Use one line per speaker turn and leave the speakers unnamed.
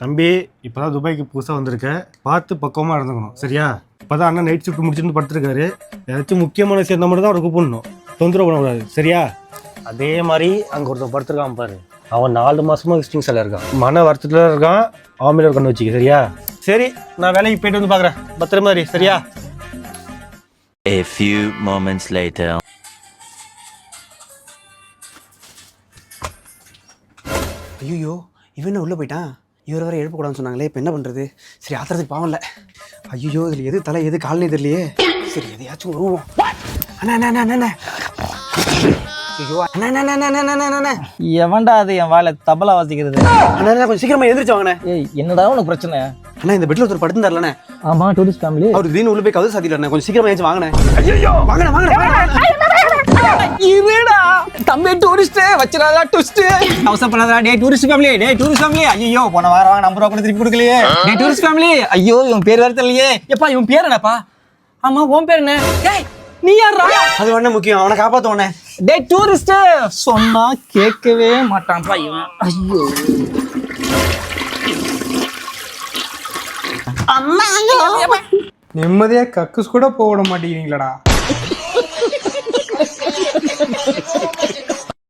தம்பி இப்போதான் துபாய்க்கு புதுசாக வந்திருக்க பார்த்து பக்குவமாக இருந்துக்கணும் சரியா? இப்போதான் அண்ணன் நைட் ஷிஃப்ட் முடிச்சுட்டு படுத்துருக்காரு. ஏதாச்சும் முக்கியமான இருந்தால் மட்டும் தான் அவரை கூப்பிடணும். தொந்தரவு பண்ணக்கூடாது சரியா? அதே மாதிரி அங்கே ஒருத்தன் படுத்துருக்கான் பாரு. அவன் நாலு மாசமா விசிட்டிங் செல்ல இருக்கான். மன வருத்தத்தில் இருக்கான். அவன் மேலே இருக்கான்னு வச்சுக்க சரியா? சரி நான் வேலைக்கு போயிட்டு வந்து பார்க்குறேன். பத்திர மாதிரி சரியா?
A few moments later.
ஐயோ இவன் உள்ளே போயிட்டான்? இவர் வரை எழுப்பக்கூடாதுன்னு சொன்னாங்களே இப்போ என்ன பண்ணுறது சரி ஆத்திரத்துக்கு பாவம் இல்லை ஐயோ இதில் எது தலை எது கால்னே தெரியலையே சரி எதையாச்சும் உருவோம் அண்ணா அண்ணா அண்ணா அண்ணா ஐயோ அண்ணா அண்ணா அண்ணா அண்ணா அண்ணா அண்ணா அண்ணா
எவன்டா அது என் வாயில தபலா வாசிக்கிறது
அண்ணா கொஞ்சம் சீக்கிரமா எந்திரிச்சு வாங்கண்ணே
ஏய் என்னடா உனக்கு பிரச்சனை
அண்ணா இந்த பெட்ல ஒருத்தர் படுத்து தரலண்ணே
ஆமா டூரிஸ்ட் ஃபேமிலி
அவர் திடீர்னு உள்ள போய் கதவு சாத்திட்டாருண்ணே கொஞ்சம் சீக்கிரமா ஏஞ்சி வாங்கண்ணே ஐயோ வாங்கண்ணே வாங்கண்ணே
இருடா தம்பி டூரிஸ்ட் வச்சிடாதா ட்விஸ்ட் அவசரப்படாதா டே டூரிஸ்ட் ஃபேமிலி டே டூரிஸ்ட் ஃபேமிலி ஐயோ போன வாரம் வாங்க நம்பர் கூட திருப்பி கொடுக்கலையே. டே டூரிஸ்ட் ஃபேமிலி ஐயோ இவன் பேர் வேற தெரியலையே. எப்பா இவன் பேர் என்னப்பா? ஆமா உன் பேர் என்ன? டேய் நீ யாரா
அது வேணா முக்கியம். அவனை காப்பாத்துவானே
டே டூரிஸ்ட் சொன்னா கேட்கவே மாட்டான்ப்பா இவன். ஐயோ.
நிம்மதியா கக்குஸ் கூட போக விட மாட்டேங்கிறீங்களாடா.